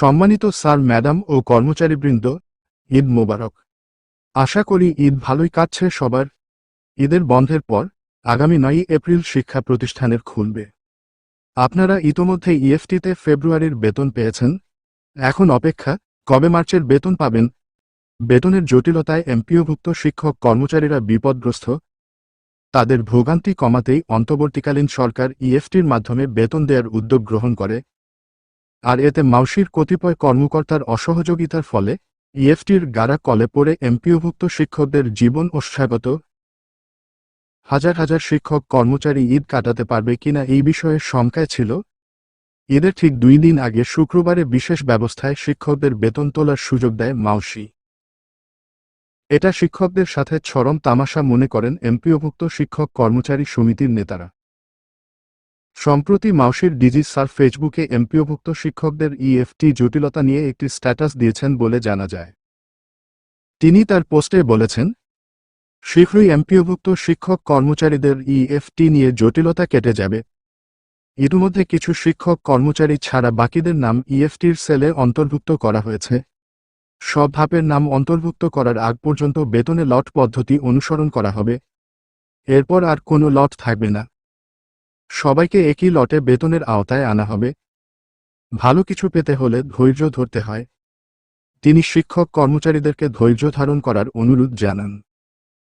সম্মানিত sir, madam ও কর্মচারীবৃন্দ, ঈদ মোবারক। আশা করি ঈদ ভালোই কাটছে সবার। ঈদের বন্ধের পর আগামী নয় এপ্রিল শিক্ষা প্রতিষ্ঠানের খুলবে। আপনারা ইতোমধ্যে ইএফটিতে ফেব্রুয়ারির বেতন পেয়েছেন। এখন অপেক্ষা, কবে মার্চের বেতন পাবেন? বেতনের জটিলতায় এমপিওভুক্ত শিক্ষক কর্মচারীরা বিপদগ্রস্ত। তাদের ভোগান্তি কমাতেই অন্তর্বর্তীকালীন সরকার ইএফটির মাধ্যমে বেতন দেওয়ার উদ্যোগ গ্রহণ করে। আর এতে মাউসির কতিপয় কর্মকর্তার অসহযোগিতার ফলে ইএফটির গাড়া কলে পড়ে এমপিওভুক্ত শিক্ষকদের জীবন ওষ্ঠাগত হাজার হাজার শিক্ষক কর্মচারী ঈদ কাটাতে পারবে কিনা এই বিষয়ে শঙ্কায় ছিল। ঈদের ঠিক দুই দিন আগে শুক্রবারে বিশেষ ব্যবস্থায় শিক্ষকদের বেতন তোলার সুযোগ দেয় মাউসি। এটা শিক্ষকদের সাথে চরম তামাশা মনে করেন এমপিওভুক্ত শিক্ষক কর্মচারী সমিতির নেতারা। সম্প্রতি মাউসির ডিজি স্যার ফেসবুকে এমপিওভুক্ত শিক্ষকদের ইএফটি জটিলতা নিয়ে একটি স্ট্যাটাস দিয়েছেন বলে জানা যায়। তিনি তার পোস্টে বলেছেন, শীঘ্রই এমপিওভুক্ত শিক্ষক কর্মচারীদের ইএফটি নিয়ে জটিলতা কেটে যাবে। ইতিমধ্যে কিছু শিক্ষক কর্মচারী ছাড়া বাকিদের নাম ইএফটির সেলে অন্তর্ভুক্ত করা হয়েছে। সব ধাপের নাম অন্তর্ভুক্ত করার আগ পর্যন্ত বেতনে লট পদ্ধতি অনুসরণ করা হবে। এরপর আর কোনো লট থাকবে না। সবাইকে একই লটে বেতনের আওতায় আনা হবে। ভালো কিছু পেতে হলে ধৈর্য ধরতে হয়। তিনি শিক্ষক কর্মচারীদেরকে ধৈর্য ধারণ করার অনুরোধ জানান।